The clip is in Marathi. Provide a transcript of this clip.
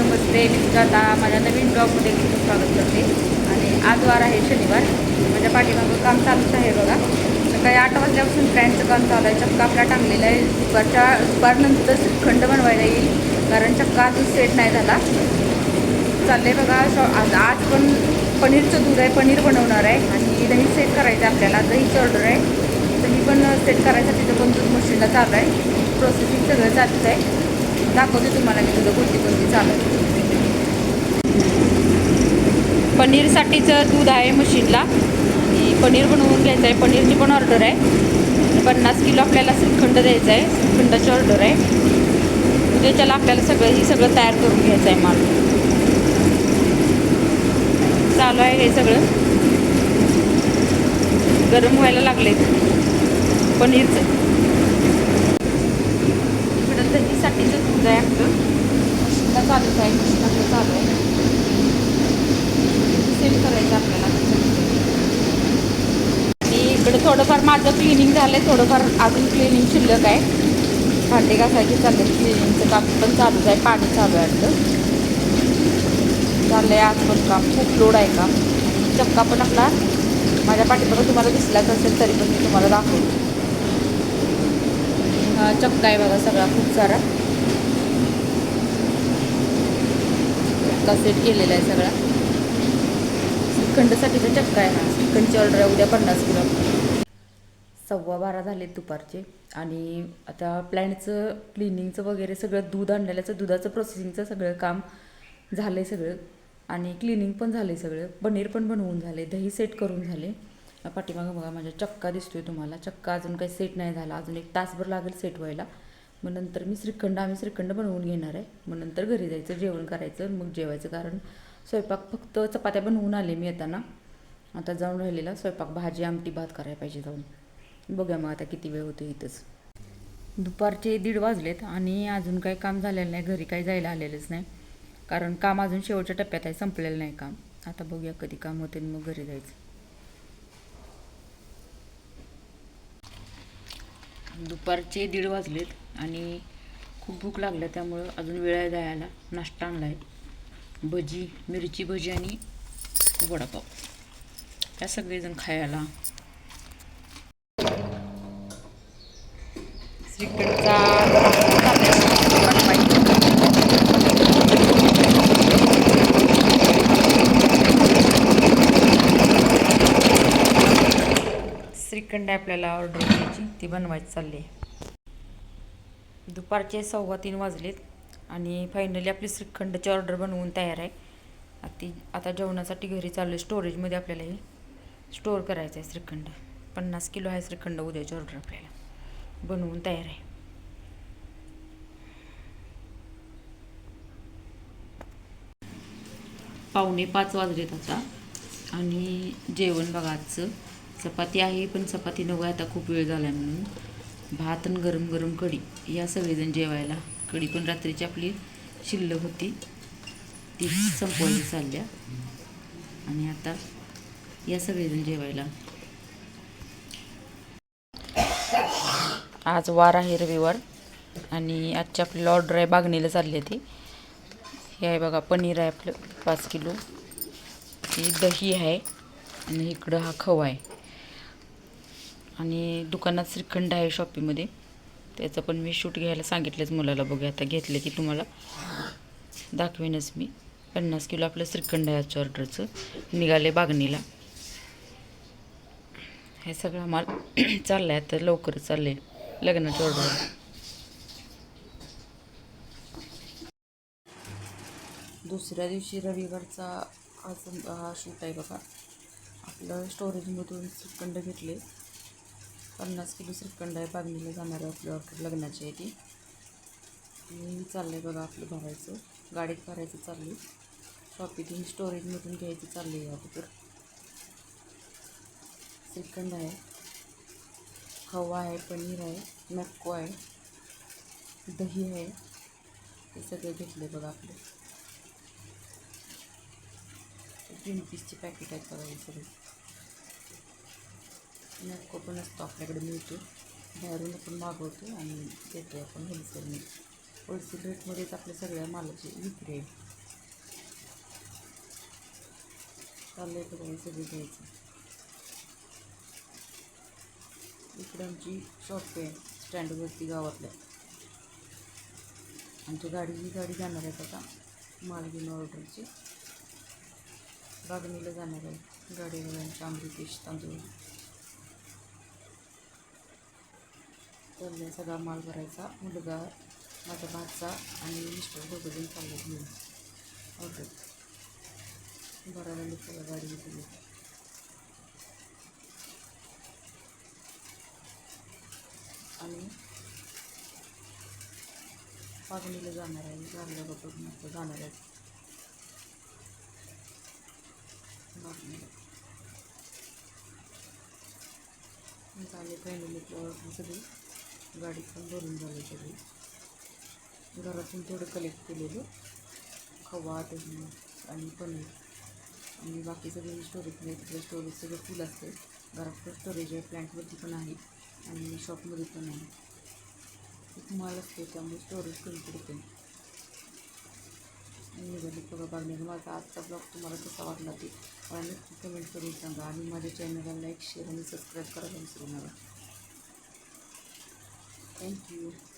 नमस्ते मी सुजाता माझ्या नवीन ब्लॉगमध्ये खूप स्वागत करते. आणि आज वार आहे शनिवार. माझ्या पाठीमागं काम चालूच आहे बघा. सकाळी आठ वाजल्यापासून फॅनचं काम चालू आहे. चक्का आपला टांगलेला आहे. दुपारच्या दुपारनंतर श्रीखंड बनवायला येईल. कारण चक्का अजून सेट नाही झाला. चाललंय बघा शॉ आज आज पण पनीरचं दूध आहे. पनीर बनवणार आहे. आणि दही सेट करायचं आहे आपल्याला. दहीचं ऑर्डर आहे. दही पण सेट करायसाठी ते पण दूध मशीनला चालू आहे. प्रोसेसिंग सगळं चालूच आहे. दाखवते तुम्हाला मी तुझं कोणती कोणती चालत आहे पनीरसाठीचं दूध आहे मशीनला आणि पनीर बनवून घ्यायचं आहे. पनीरची पण ऑर्डर आहे. पन्नास किलो आपल्याला श्रीखंड द्यायचं आहे. श्रीखंडाची ऑर्डर आहे. उद्याच्याला आपल्याला सगळं ही सगळं तयार करून घ्यायचं आहे माल. चालू आहे हे सगळं. गरम व्हायला लागले पनीरचं इकडं दहीसाठीचं दूध आहे आपलं मशीनला चालूच आहे मशीन आपलं चालू आहे. म्हणजे सेल करायचं आपल्याला. आणि इकडं थोडंफार माझं क्लिनिंग झालं आहे थोडंफार अजून क्लिनिंग शिल्लक आहे. भांडे घासायची चालले क्लिनिंगचं काम पण चालूच आहे पाणी चालू आहे वाटतं चाललं आहे आज पण काम खूप लोड आहे काम. चक्का पण आपला माझ्या पाठीमागं तुम्हाला दिसलाच असेल तरी पण मी तुम्हाला दाखवतो. हा चक्का आहे बघा सगळा खूप सारा. चक्का सेट केलेला आहे सगळा. श्रीखंडसाठीचा चक्का आहे हा. श्रीखंडची ऑर्डर आहे उद्या पन्नास किलो. सव्वा बारा झाले दुपारचे आणि आता प्लॅनचं क्लिनिंगचं वगैरे सगळं दूध आणलेल्याचं दुधाचं प्रोसेसिंगचं सगळं काम झालं आहे सगळं. आणि क्लिनिंग पण झालं आहे सगळं. पनीर पण बनवून झाले दही सेट करून झाले. पाठीमागं बघा माझ्या चक्का दिसतोय तुम्हाला. चक्का अजून काही सेट नाही झाला. अजून एक तासभर लागेल सेट व्हायला. मग नंतर मी श्रीखंड आम्ही श्रीखंड बनवून घेणार आहे. मग नंतर घरी जायचं जेवण करायचं मग जेवायचं. कारण स्वयंपाक फक्त चपात्या बनवून आले मी येताना आता जाऊन राहिलेला स्वयंपाक भाजी आमटी भात करायला पाहिजे जाऊन. बघूया मग आता किती वेळ होतो इथंच. दुपारचे दीड वाजलेत आणि अजून काही काम झालेलं नाही. घरी काही जायला आलेलंच नाही. कारण काम अजून शेवटच्या टप्प्यात आहे संपलेलं नाही काम. आता बघूया कधी काम होते मग घरी जायचं. दुपारचे दीड वाजलेत आणि खूप भूक लागल्या त्यामुळं अजून वेळ आहे जायला. नाश्ता आणला आहे भजी मिरची भजी आणि वडापाव. त्या सगळेजण खायला. श्रीकडचा श्रीखंड आहे आपल्याला ऑर्डर द्यायची ती बनवायची चालली आहे. दुपारचे सव्वा तीन वाजलेत आणि फायनली आपली श्रीखंडची ऑर्डर बनवून तयार आहे. ती आता जेवणासाठी घरी चालू आहे स्टोरेजमध्ये आपल्याला हे स्टोअर करायचं आहे श्रीखंड. पन्नास किलो आहे श्रीखंड उद्याची ऑर्डर आपल्याला. बनवून तयार आहे. पावणे पाच वाजलेत आता. आणि जेवण बघायचं चपाती आहे पण चपाती नको आता खूप वेळ झाला आहे म्हणून. भात आणि गरम गरम कढी या सगळेजण जेवायला. कढी पण रात्रीची आपली शिल्लक होती. ती संपवायची चालल्या. आणि आता या सगळेजण जेवायला. आज वार आहे रविवार. आणि आजची आपली ऑर्डर आहे बागणीला चालली आहे ती. हे आहे बघा पनीर आहे आपलं पाच किलो. ही दही आहे. आणि इकडं हा खवा आहे. आणि दुकानात श्रीखंड आहे शॉपीमध्ये त्याचं पण मी शूट घ्यायला सांगितलंच मुलाला बघूया. आता घेतलं की तुम्हाला. दाखवेनच मी. पन्नास किलो आपलं श्रीखंड आहे आजच्या ऑर्डरचं निघाले बागणीला. हे सगळं माल चालला आहे आता लवकर चाललं आहे ऑर्डर दुसऱ्या दिवशी रविवारचा आज हा शूट आहे बघा. आपलं स्टोरेजमधून श्रीखंड घेतले. पन्नास किलो श्रीखंड आहे. बागणीला जाणार आहे आपली ऑर्डर लग्नाची आहे ती. मी चाललं आहे बघा आपलं भरायचं. गाडीत भरायचं चाललं आहे स्टोरेजमधून घ्यायचं चाललं आहे अगोदर श्रीखंड आहे. खवा आहे पनीर आहे मॅक्को आहे दही आहे. हे सगळे घेतले बघा आपले. ग्रीन पीसचे पॅकेट आहेत बघा हे सगळे. नको पण असतो आपल्याकडे मिळतो. बाहेरून आपण मागवतो आणि देतो आपण होलसेलने होलसेल रेटमध्येच आपल्या सगळ्या मालाची विक्री आहे. चाललंय सगळं सगळी घ्यायचं. इकडे आमची शॉप आहे स्टँडवरती गावातल्या. आमची गाडी ही गाडी जाणार आहे आता माल घेऊन ऑर्डरची. बागणीला जाणार आहे. गाडीवाल्यांच्या अमृतेश तांदूळ. चाललंय सगळा माल भरायचा मुलगा माझा भातचा आणि मिस्टर दोघंजण चालले घेऊन. ओके. भरायला सगळं गाडी घेतली. आणि पागणीला जाणार आहे. गारल्या बघून जाणार आहे. बागणीला झाले सगळी गाडी पण भरून झाली सगळी घरातून थोडं कलेक्ट केलेलं. खवा दही आणि पनीर. आणि बाकी सगळे म्हणजे स्टोरेज तिकडे स्टोरेज सगळं फुल असते. घरात पण स्टोरेज आहे प्लॅन्टवरती पण आहे आणि शॉपमध्ये पण आहे. खूप माल असते त्यामुळे स्टोरेज कमी पडते. निघाली बघा बघण्याचा. माझा आजचा ब्लॉग तुम्हाला कसा वाटला ते मला नक्की कमेंट करून सांगा. आणि माझ्या चॅनलला लाईक शेअर आणि सबस्क्राईब करायला विसरू नका. Thank you.